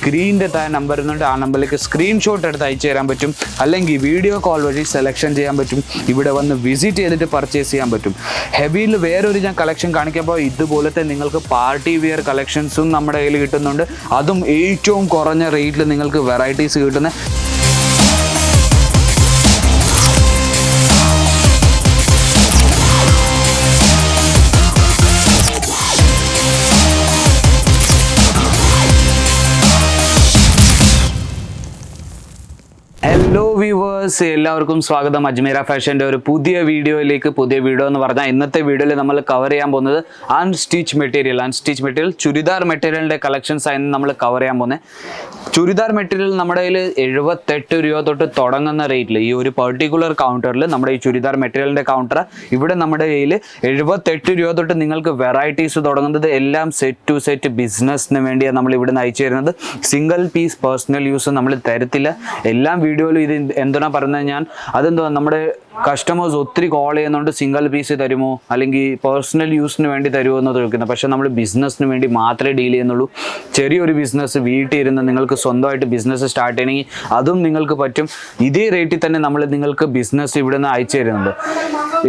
സ്ക്രീനിന്റെ താഴെ നമ്പർ എന്നുണ്ട് ആ നമ്പറിലേക്ക് സ്ക്രീൻഷോട്ട് എടുത്ത് അയച്ചു തരാൻ പറ്റും. അല്ലെങ്കിൽ വീഡിയോ കോൾ വഴി സെലക്ഷൻ ചെയ്യാൻ പറ്റും. ഇവിടെ വന്ന് വിസിറ്റ് ചെയ്തിട്ട് പർച്ചേസ് ചെയ്യാൻ പറ്റും. ഹെവിയിൽ വേറൊരു ഞാൻ കളക്ഷൻ കാണിക്കുമ്പോൾ ഇതുപോലത്തെ നിങ്ങൾക്ക് പാർട്ടി വെയർ കളക്ഷൻസും നമ്മുടെ കയ്യിൽ കിട്ടുന്നുണ്ട്. അതും ഏറ്റവും കുറഞ്ഞ റേറ്റിൽ നിങ്ങൾക്ക് വെറൈറ്റീസ് കിട്ടുന്ന വ്യൂവേഴ്സ് എല്ലാവർക്കും സ്വാഗതം. അജ്മീര ഫാഷന്റെ ഒരു പുതിയ വീഡിയോയിലേക്ക് പുതിയ വീഡിയോ എന്ന് പറഞ്ഞാൽ ഇന്നത്തെ വീഡിയോയിൽ നമ്മൾ കവർ ചെയ്യാൻ പോകുന്നത് unstitch material unstitch material churidar മെറ്റീരിയലിന്റെ കളക്ഷൻസ് ആയിരുന്നു നമ്മൾ കവർ ചെയ്യാൻ പോകുന്നത്. ചുരിദാർ മെറ്റീരിയൽ നമ്മുടെ കയ്യിൽ എഴുപത്തെട്ട് രൂപ തൊട്ട് തുടങ്ങുന്ന റേറ്റിൽ ഈ ഒരു പെർട്ടിക്കുലർ കൗണ്ടറിൽ നമ്മുടെ ഈ ചുരിദാർ മെറ്റീരിയലിന്റെ കൗണ്ടർ ഇവിടെ നമ്മുടെ കയ്യിൽ എഴുപത്തെട്ട് രൂപ തൊട്ട് നിങ്ങൾക്ക് വെറൈറ്റീസ് തുടങ്ങുന്നത് എല്ലാം സെറ്റ് ടു സെറ്റ് ബിസിനസ്സിന് വേണ്ടിയാണ് നമ്മൾ ഇവിടെ നിന്ന് അയച്ചു തരുന്നത്. സിംഗിൾ പീസ് പേഴ്സണൽ യൂസ് നമ്മൾ തരത്തില്ല. എല്ലാം വീഡിയോയിലും ഇത് എന്തിനാ പറയുന്നത് ഞാൻ അതെന്തോ നമ്മുടെ കസ്റ്റമേഴ്സ് ഒത്തിരി കോൾ ചെയ്യുന്നുണ്ട് സിംഗിൾ പീസ് തരുമോ? അല്ലെങ്കിൽ പേഴ്സണൽ യൂസിന് വേണ്ടി തരുമോ എന്ന് ചോദിക്കുന്നത്. പക്ഷെ നമ്മൾ ബിസിനസ്സിന് വേണ്ടി മാത്രമേ ഡീൽ ചെയ്യുന്നുള്ളൂ. ചെറിയൊരു ബിസിനസ് വീട്ടിൽ ഇരുന്ന് നിങ്ങൾക്ക് സ്വന്തമായിട്ട് ബിസിനസ് സ്റ്റാർട്ട് ചെയ്യണമെങ്കിൽ അതും നിങ്ങൾക്ക് പറ്റും. ഇതേ റേറ്റിൽ തന്നെ നമ്മൾ നിങ്ങൾക്ക് ബിസിനസ് ഇവിടെ നിന്ന് അയച്ചു തരുന്നുണ്ട്.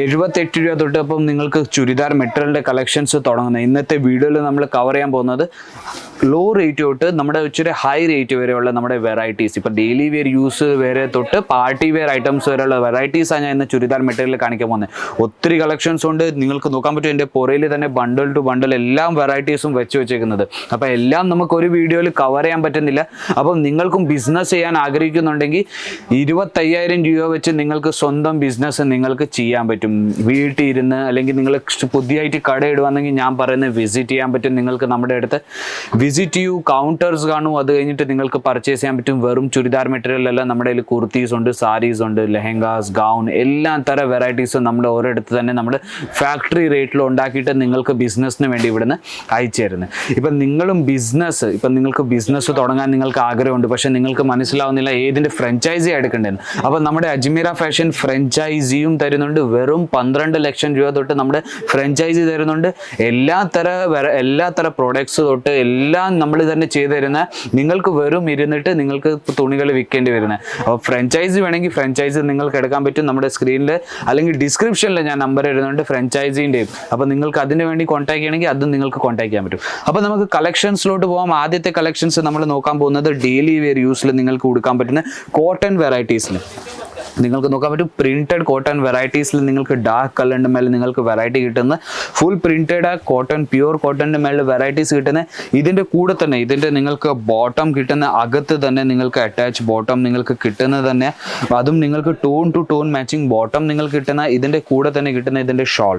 എഴുപത്തെട്ട് രൂപ തൊട്ട് അപ്പം നിങ്ങൾക്ക് ചുരിദാർ മെറ്റീരിയലിന്റെ കളക്ഷൻസ് തുടങ്ങുന്നത് ഇന്നത്തെ വീഡിയോയിൽ നമ്മൾ കവർ ചെയ്യാൻ പോകുന്നത് ലോ റേറ്റ് തൊട്ട് നമ്മുടെ ഇച്ചിരി ഹൈ റേറ്റ് വരെയുള്ള നമ്മുടെ വെറൈറ്റീസ് ഇപ്പോൾ ഡെയിലി വെയർ യൂസ് വരെ തൊട്ട് പാർട്ടി വെയർ ഐറ്റംസ് വരെയുള്ള വെറൈറ്റീസാണ് ഞാൻ ഇന്ന് ചുരിദാർ മെറ്റീരിയൽ കാണിക്കാൻ പോകുന്നത് ഒത്തിരി കളക്ഷൻസ് ഉണ്ട്. നിങ്ങൾക്ക് നോക്കാൻ പറ്റും എന്റെ പുറയിൽ തന്നെ ബണ്ടിൽ ടു ബണ്ടിൽ എല്ലാം വെറൈറ്റീസും വെച്ച് വെച്ചേക്കുന്നത്. അപ്പോൾ എല്ലാം നമുക്ക് ഒരു വീഡിയോയിൽ കവർ ചെയ്യാൻ പറ്റുന്നില്ല. അപ്പം നിങ്ങൾക്കും ബിസിനസ് ചെയ്യാൻ ആഗ്രഹിക്കുന്നുണ്ടെങ്കിൽ ഇരുപത്തയ്യായിരം രൂപ വെച്ച് നിങ്ങൾക്ക് സ്വന്തം ബിസിനസ് നിങ്ങൾക്ക് ചെയ്യാൻ പറ്റും. വീട്ടിൽ ഇരുന്ന് അല്ലെങ്കിൽ നിങ്ങൾ പുതിയതായിട്ട് കട ഇടുവാണെങ്കിൽ ഞാൻ പറയുന്നത് വിസിറ്റ് ചെയ്യാൻ പറ്റും നിങ്ങൾക്ക് നമ്മുടെ അടുത്ത്. വിസിറ്റ് ചെയ്യൂ കൗണ്ടേഴ്സ് കാണും. അത് കഴിഞ്ഞിട്ട് നിങ്ങൾക്ക് പർച്ചേസ് ചെയ്യാൻ പറ്റും. വെറും ചുരിദാർ മെറ്റീരിയൽ അല്ല. നമ്മുടെ കയ്യിൽ കുർത്തീസ് ഉണ്ട് സാരീസ് ഉണ്ട് ലെഹങ്കാസ് ഗൗൺ എല്ലാ തരം വെറൈറ്റീസും നമ്മൾ ഓരോടത്ത് തന്നെ നമ്മൾ ഫാക്ടറി റേറ്റിൽ ഉണ്ടാക്കിയിട്ട് നിങ്ങൾക്ക് ബിസിനസ്സിന് വേണ്ടി ഇവിടുന്ന് അയച്ചു തരുന്നത് ഇപ്പം നിങ്ങളും ബിസിനസ് ഇപ്പം നിങ്ങൾക്ക് ബിസിനസ് തുടങ്ങാൻ നിങ്ങൾക്ക് ആഗ്രഹമുണ്ട്. പക്ഷേ നിങ്ങൾക്ക് മനസ്സിലാവുന്നില്ല ഏതിന്റെ ഫ്രഞ്ചൈസി എടുക്കേണ്ടതെന്ന് അപ്പോൾ നമ്മുടെ അജ്മീറ ഫാഷൻ ഫ്രഞ്ചൈസിയും തരുന്നുണ്ട്. വെറും പന്ത്രണ്ട് ലക്ഷം രൂപ തൊട്ട് നമ്മുടെ ഫ്രഞ്ചൈസി തരുന്നുണ്ട്. എല്ലാ തര എല്ലാ തര പ്രോഡക്ട്സ് തൊട്ട് എല്ലാം നമ്മൾ തന്നെ ചെയ്തു തരുന്ന നിങ്ങൾക്ക് വെറും ഇരുന്നിട്ട് നിങ്ങൾക്ക് തുണികൾ വിൽക്കേണ്ടി വരുന്നത്. അപ്പോൾ ഫ്രഞ്ചൈസി വേണമെങ്കിൽ ഫ്രഞ്ചൈസി നിങ്ങൾക്ക് എടുക്കാൻ പറ്റും. നമ്മുടെ സ്ക്രീനിൽ അല്ലെങ്കിൽ ഡിസ്ക്രിപ്ഷനിൽ ഞാൻ നമ്പർ എഴുതുന്നുണ്ട് ഫ്രാഞ്ചൈസിന്റെയും അപ്പോൾ നിങ്ങൾക്ക് അതിന് വേണ്ടി കോൺടാക്ട് ചെയ്യണമെങ്കിൽ അതും നിങ്ങൾക്ക് കോൺടാക്ട് ചെയ്യാൻ പറ്റും. അപ്പോൾ നമുക്ക് കളക്ഷൻസിലോട്ട് പോകാം ആദ്യത്തെ കളക്ഷൻസ് നമ്മൾ നോക്കാൻ പോകുന്നത് ഡെയിലി വെയർ യൂസിൽ നിങ്ങൾക്ക് കൊടുക്കാൻ പറ്റുന്ന കോട്ടൺ വെറൈറ്റീസിൽ നിങ്ങൾക്ക് നോക്കാൻ പറ്റും പ്രിന്റഡ് കോട്ടൺ വെറൈറ്റീസിൽ നിങ്ങൾക്ക് ഡാർക്ക് കളറിന്റെ മേലെ നിങ്ങൾക്ക് വെറൈറ്റി കിട്ടുന്ന ഫുൾ പ്രിന്റഡ് ആ കോട്ടൺ പ്യൂർ കോട്ടന്റെ മേലെ വെറൈറ്റീസ് കിട്ടുന്ന ഇതിന്റെ കൂടെ തന്നെ ഇതിന്റെ നിങ്ങൾക്ക് ബോട്ടം കിട്ടുന്ന അകത്ത് തന്നെ നിങ്ങൾക്ക് അറ്റാച്ച് ബോട്ടം നിങ്ങൾക്ക് കിട്ടുന്നത് തന്നെ അതും നിങ്ങൾക്ക് tone to tone matching bottom നിങ്ങൾക്ക് കിട്ടുന്ന ഇതിന്റെ കൂടെ തന്നെ കിട്ടുന്ന ഇതിന്റെ ഷോൾ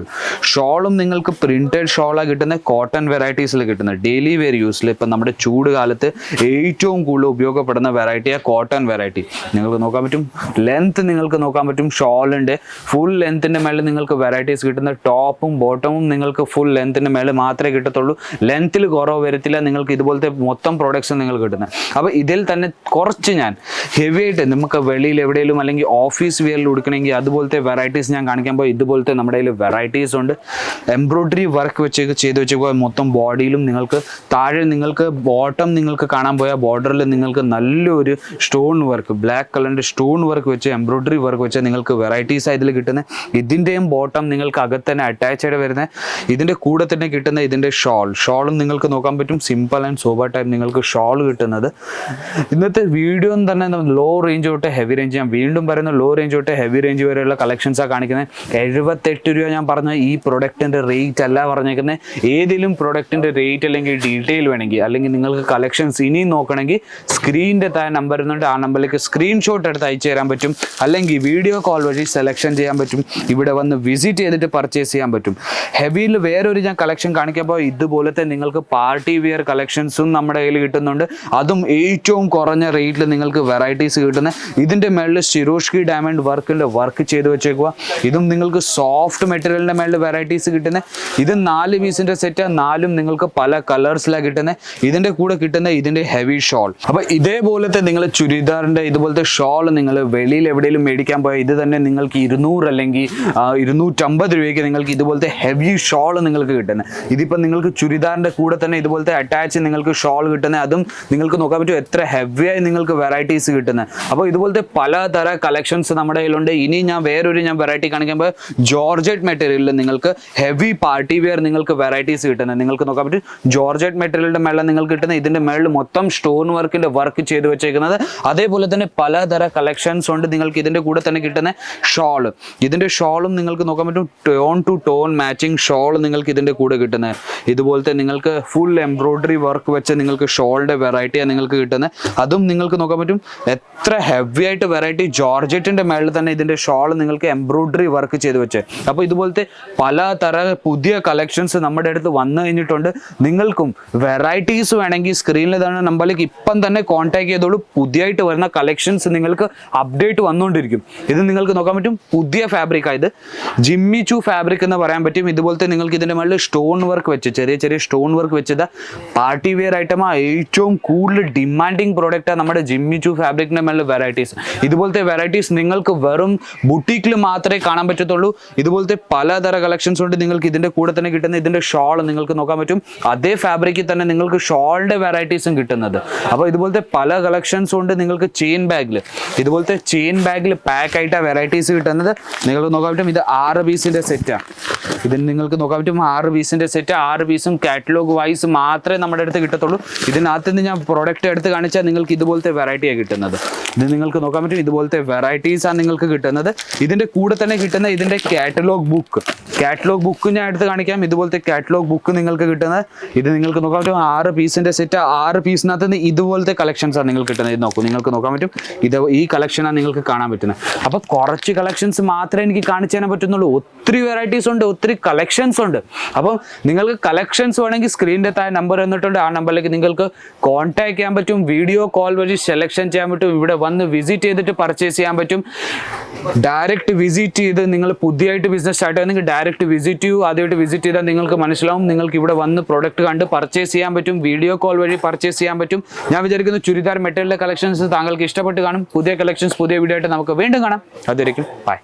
ഷോളും നിങ്ങൾക്ക് പ്രിന്റഡ് ഷോളാണ് കിട്ടുന്ന കോട്ടൺ വെറൈറ്റീസിൽ കിട്ടുന്ന ഡെയിലി വെയർ യൂസിൽ ഇപ്പം നമ്മുടെ ചൂട് കാലത്ത് ഏറ്റവും കൂടുതൽ ഉപയോഗപ്പെടുന്ന വെറൈറ്റിയാണ് കോട്ടൺ വെറൈറ്റി നിങ്ങൾക്ക് നോക്കാൻ പറ്റും ലെങ്ത് നിങ്ങൾക്ക് നോക്കാൻ പറ്റും. ഷോൾ ഉണ്ട്. ഫുൾ ലെങ്ത്തിന്റെ മേലെ നിങ്ങൾക്ക് വെറൈറ്റീസ് കിട്ടുന്ന ടോപ്പും ബോട്ടമും നിങ്ങൾക്ക് ഫുൾ ലെങ്ത്തിന്റെ മേലെ മാത്രമേ കിട്ടത്തുള്ളൂ. ലെങ്ത്തിൽ കുറവ് വരത്തില്ല നിങ്ങൾക്ക് ഇതുപോലത്തെ മൊത്തം പ്രോഡക്ട്സ് നിങ്ങൾക്ക് കിട്ടുന്നത്. അപ്പോൾ ഇതിൽ തന്നെ കുറച്ച് ഞാൻ ഹെവി ആയിട്ട് നമുക്ക് വെളിയിൽ എവിടെയെങ്കിലും അല്ലെങ്കിൽ ഓഫീസ് വെയറിൽ കൊടുക്കണമെങ്കിൽ അതുപോലത്തെ വെറൈറ്റീസ് ഞാൻ കാണിക്കാൻ പോയി ഇതുപോലത്തെ നമ്മുടെ കയ്യിൽ വെറൈറ്റീസ് ഉണ്ട്. എംബ്രോയിഡറി വർക്ക് വെച്ച് ചെയ്ത് വെച്ചേക്കുക മൊത്തം ബോഡിയിലും നിങ്ങൾക്ക് താഴെ നിങ്ങൾക്ക് ബോട്ടം നിങ്ങൾക്ക് കാണാൻ പോയാൽ ബോർഡറിൽ നിങ്ങൾക്ക് നല്ലൊരു സ്റ്റോൺ വർക്ക് ബ്ലാക്ക് കളറിന്റെ സ്റ്റോൺ വർക്ക് വെച്ച് എംബ്രോയ്ഡറി വർക്ക് വെച്ച് നിങ്ങൾക്ക് വെറൈറ്റീസ് ഇതിൽ കിട്ടുന്ന. ഇതിന്റെയും ബോട്ടം നിങ്ങൾക്ക് അകത്ത് തന്നെ അറ്റാച്ച് ആയിട്ട് വരുന്നത് ഇതിന്റെ കൂടെ തന്നെ കിട്ടുന്ന ഇതിന്റെ ഷോൾ ഷോളും നിങ്ങൾക്ക് നോക്കാൻ പറ്റും. സിമ്പിൾ ആൻഡ് സോബർ ടൈപ്പ് നിങ്ങൾക്ക് ഷോൾ കിട്ടുന്നത്. ഇന്നത്തെ വീഡിയോ തന്നെ ലോ റേഞ്ച് തൊട്ട് ഹെവി റേഞ്ച് ഞാൻ വീണ്ടും പറയുന്ന. ലോ റേഞ്ച് തൊട്ട് ഹെവി റേഞ്ച് വരെയുള്ള കളക്ഷൻസാണ് കാണിക്കുന്നത് എഴുപത്തെട്ട് രൂപ ഞാൻ പറഞ്ഞ ഈ പ്രൊഡക്റ്റിന്റെ റേറ്റ് അല്ല പറഞ്ഞേക്കുന്നത് ഏതെങ്കിലും പ്രൊഡക്റ്റിന്റെ റേറ്റ് അല്ലെങ്കിൽ ഡീറ്റെയിൽ വേണമെങ്കിൽ അല്ലെങ്കിൽ നിങ്ങൾക്ക് കളക്ഷൻസ് ഇനിയും നോക്കണമെങ്കിൽ സ്ക്രീനിന്റെ താഴെ നമ്പർ ഇരുന്നുണ്ട് ആ നമ്പറിലേക്ക് സ്ക്രീൻഷോട്ട് എടുത്ത് അയച്ചു തരാൻ പറ്റും. അല്ലെങ്കിൽ വീഡിയോ കോൾ വഴി സെലക്ഷൻ ചെയ്യാൻ പറ്റും. ഇവിടെ വന്ന് വിസിറ്റ് ചെയ്തിട്ട് പർച്ചേസ് ചെയ്യാൻ പറ്റും. ഹെവിയിൽ വേറൊരു ഞാൻ കളക്ഷൻ കാണിക്കുമ്പോൾ ഇതുപോലത്തെ നിങ്ങൾക്ക് പാർട്ടി വെയർ കളക്ഷൻസും നമ്മുടെ കയ്യിൽ കിട്ടുന്നുണ്ട്. അതും ഏറ്റവും കുറഞ്ഞ റേറ്റിൽ നിങ്ങൾക്ക് വെറൈറ്റീസ് കിട്ടുന്ന ഇതിന്റെ മേളിൽ ശിരോഷ്കി ഡയമണ്ട് വർക്കിന്റെ വർക്ക് ചെയ്ത് വെച്ചേക്കുക ഇതും നിങ്ങൾക്ക് സോഫ്റ്റ് മെറ്റീരിയലിന്റെ മേളിൽ വെറൈറ്റീസ് കിട്ടുന്ന ഇത് നാല് പീസിന്റെ സെറ്റ് നാലും നിങ്ങൾക്ക് പല കളേഴ്സിലാണ് കിട്ടുന്നത് ഇതിന്റെ കൂടെ കിട്ടുന്ന ഇതിന്റെ ഹെവി ഷോൾ അപ്പോൾ ഇതേപോലത്തെ നിങ്ങൾ ചുരിദാറിന്റെ ഇതുപോലത്തെ ഷോൾ നിങ്ങൾ വെളിയിൽ എവിടെയെങ്കിലും എവിടെയെങ്കിലും മേടിക്കാൻ പോയാൽ ഇത് തന്നെ നിങ്ങൾക്ക് ഇരുന്നൂറ് അല്ലെങ്കിൽ ഇരുന്നൂറ്റമ്പത് രൂപയ്ക്ക് നിങ്ങൾക്ക് ഇതുപോലത്തെ ഹെവി ഷോൾ നിങ്ങൾക്ക് കിട്ടുന്നത്. ഇതിപ്പോൾ നിങ്ങൾക്ക് ചുരിദാറിന്റെ കൂടെ തന്നെ ഇതുപോലത്തെ അറ്റാച്ച് നിങ്ങൾക്ക് ഷോൾ കിട്ടുന്നത്. അതും നിങ്ങൾക്ക് നോക്കാൻ പറ്റും എത്ര ഹെവിയായി നിങ്ങൾക്ക് വെറൈറ്റീസ് കിട്ടുന്നത്. അപ്പോൾ ഇതുപോലത്തെ പലതര കളക്ഷൻസ് നമ്മുടെ കയ്യിലുണ്ട്. ഇനി ഞാൻ വേറൊരു ഞാൻ വെറൈറ്റി കാണിക്കുമ്പോൾ ജോർജറ്റ് മെറ്റീരിയലിൽ നിങ്ങൾക്ക് ഹെവി പാർട്ടി വെയർ നിങ്ങൾക്ക് വെറൈറ്റീസ് കിട്ടുന്നത്. നിങ്ങൾക്ക് നോക്കാൻ പറ്റും ജോർജറ്റ് മെറ്റീരിയലിന്റെ മേളിൽ നിങ്ങൾക്ക് കിട്ടുന്ന ഇതിന്റെ മേളിൽ മൊത്തം സ്റ്റോൺ വർക്കിന്റെ വർക്ക് ചെയ്ത് വെച്ചേക്കുന്നത്. അതേപോലെ തന്നെ പലതര കളക്ഷൻസ് ഉണ്ട് നിങ്ങൾക്ക് ഇതിന്റെ കൂടെ തന്നെ കിട്ടുന്ന ഷോൾ ഇതിന്റെ ഷോളും നിങ്ങൾക്ക് നോക്കാൻ പറ്റും. Tone to tone matching shawl നിങ്ങൾക്ക് ഇതിന്റെ കൂടെ കിട്ടുന്നത് ഇതുപോലത്തെ നിങ്ങൾക്ക് ഫുൾ എംബ്രോയ്ഡറി വർക്ക് വെച്ച് നിങ്ങൾക്ക് ഷോളിന്റെ വെറൈറ്റിയാണ് നിങ്ങൾക്ക് കിട്ടുന്നത് അതും നിങ്ങൾക്ക് നോക്കാൻ പറ്റും. എത്ര ഹെവി ആയിട്ട് വെറൈറ്റി ജോർജറ്റിന്റെ മേളിൽ തന്നെ ഇതിന്റെ ഷോൾ നിങ്ങൾക്ക് എംബ്രോയ്ഡറി വർക്ക് ചെയ്ത് വെച്ച്. അപ്പോൾ ഇതുപോലത്തെ പലതര പുതിയ കളക്ഷൻസ് നമ്മുടെ അടുത്ത് വന്നു കഴിഞ്ഞിട്ടുണ്ട്. നിങ്ങൾക്കും വെറൈറ്റീസ് വേണമെങ്കിൽ സ്ക്രീനിൽ തന്നെ നമ്പറിലേക്ക് ഇപ്പം തന്നെ കോൺടാക്ട് ചെയ്തോളൂ. പുതിയതായിട്ട് വരുന്ന കളക്ഷൻസ് നിങ്ങൾക്ക് അപ്ഡേറ്റ് വന്നുകൊണ്ടിരിക്കും ഇത് നിങ്ങൾക്ക് നോക്കാൻ പറ്റും. പുതിയ ഫാബ്രിക് ആയത് ജിമ്മി ചു ഫാബ്രിക് എന്ന് പറയാൻ പറ്റും. ഇതുപോലത്തെ നിങ്ങൾക്ക് ഇതിന്റെ മുകളിൽ സ്റ്റോൺ വർക്ക് വെച്ച് ചെറിയ ചെറിയ സ്റ്റോൺ വർക്ക് വെച്ചത് പാർട്ടി വെയർ ഐറ്റമാ ഏറ്റവും കൂടുതൽ ഡിമാൻഡിങ് പ്രോഡക്റ്റാണ് നമ്മുടെ ജിമ്മി ചു ഫാബ്രിക്കിന്റെ മുകളിൽ വെറൈറ്റീസ് ഇതുപോലത്തെ വെറൈറ്റീസ് നിങ്ങൾക്ക് വെറും ബുട്ടീക്കിൽ മാത്രമേ കാണാൻ പറ്റത്തുള്ളൂ. ഇതുപോലത്തെ പലതര കളക്ഷൻസ് ഉണ്ട് നിങ്ങൾക്ക് ഇതിന്റെ കൂടെ തന്നെ കിട്ടുന്ന ഇതിന്റെ ഷോൾ നിങ്ങൾക്ക് നോക്കാൻ പറ്റും. അതേ ഫാബ്രിക്കിൽ തന്നെ നിങ്ങൾക്ക് ഷോളിന്റെ വെറൈറ്റീസും കിട്ടുന്നത്. അപ്പോൾ ഇതുപോലത്തെ പല കളക്ഷൻസും ഉണ്ട് നിങ്ങൾക്ക് ചെയിൻ ബാഗിൽ ഇതുപോലത്തെ ചെയിൻ ബാഗിൽ പാക്ക് ആയിട്ടാണ് വെറൈറ്റീസ് കിട്ടുന്നത്. നിങ്ങൾ നോക്കാൻ പറ്റും ഇത് ആറ് പീസിന്റെ സെറ്റാണ് ഇതിന് നിങ്ങൾക്ക് നോക്കാൻ പറ്റും ആറ് പീസിന്റെ സെറ്റ് ആറ് പീസും കാറ്റലോഗ് വൈസ് മാത്രമേ നമ്മുടെ അടുത്ത് കിട്ടത്തുള്ളൂ. ഇതിനകത്ത് നിന്ന് ഞാൻ പ്രോഡക്റ്റ് എടുത്ത് കാണിച്ചാൽ നിങ്ങൾക്ക് ഇതുപോലത്തെ വെറൈറ്റിയാണ് കിട്ടുന്നത്. ഇത് നിങ്ങൾക്ക് നോക്കാൻ പറ്റും ഇതുപോലത്തെ ആണ് നിങ്ങൾക്ക് കിട്ടുന്നത്. ഇതിന്റെ കൂടെ തന്നെ കിട്ടുന്ന ഇതിന്റെ കാറ്റലോഗ് ബുക്ക് കാറ്റലോഗ് ബുക്ക് ഞാൻ എടുത്ത് കാണിക്കാം. ഇതുപോലത്തെ കാറ്റലോഗ് ബുക്ക് നിങ്ങൾക്ക് കിട്ടുന്നത്. ഇത് നിങ്ങൾക്ക് നോക്കാൻ പറ്റും ആറ് പീസിന്റെ സെറ്റ് ആറ് പീസിനകത്ത് നിന്ന് ഇതുപോലത്തെ കളക്ഷൻസ് ആണ് നിങ്ങൾക്ക് കിട്ടുന്നത്. ഇത് നോക്കൂ നിങ്ങൾക്ക് നോക്കാൻ പറ്റും. ഇത് ഈ കളക്ഷനാണ് നിങ്ങൾക്ക് കാണാൻ പറ്റുന്നത്. അപ്പോൾ കുറച്ച് കളക്ഷൻസ് മാത്രമേ എനിക്ക് കാണിച്ചു തരാൻ പറ്റുന്നുള്ളൂ. ഒത്തിരി വെറൈറ്റീസ് ഉണ്ട് ഒത്തിരി കളക്ഷൻസ് ഉണ്ട്. അപ്പം നിങ്ങൾക്ക് കളക്ഷൻസ് വേണമെങ്കിൽ സ്ക്രീനിന്റെ താഴെ നമ്പർ തന്നിട്ടുണ്ട്. ആ നമ്പറിലേക്ക് നിങ്ങൾക്ക് കോൺടാക്ട് ചെയ്യാൻ പറ്റും. വീഡിയോ കോൾ വഴി സെലക്ഷൻ ചെയ്യാൻ പറ്റും. ഇവിടെ വന്ന് വിസിറ്റ് ചെയ്തിട്ട് പർച്ചേസ് ചെയ്യാൻ പറ്റും. ഡയറക്റ്റ് വിസിറ്റ് ചെയ്ത് നിങ്ങൾ പുതിയതായിട്ട് ബിസിനസ് സ്റ്റാർട്ട് ചെയ്യുന്നെങ്കിൽ ഡയറക്റ്റ് വിസിറ്റ് ചെയ്യൂ. ആദ്യമായിട്ട് വിസിറ്റ് ചെയ്താൽ നിങ്ങൾക്ക് മനസ്സിലാവും. നിങ്ങൾക്ക് ഇവിടെ വന്ന് പ്രൊഡക്റ്റ് കണ്ട് പർച്ചേസ് ചെയ്യാൻ പറ്റും. വീഡിയോ കോൾ വഴി പർച്ചേസ് ചെയ്യാൻ പറ്റും. ഞാൻ വിചാരിക്കുന്നു ചുരിദാർ മെറ്റീരിയലിന്റെ കളക്ഷൻസ് താങ്കൾക്ക് ഇഷ്ടപ്പെട്ട് കാണും. പുതിയ കളക്ഷൻസ് പുതിയ വീഡിയോ ആയിട്ട് നമുക്ക് വീണ്ടും കാണാം. അതിരിക്കും ബൈ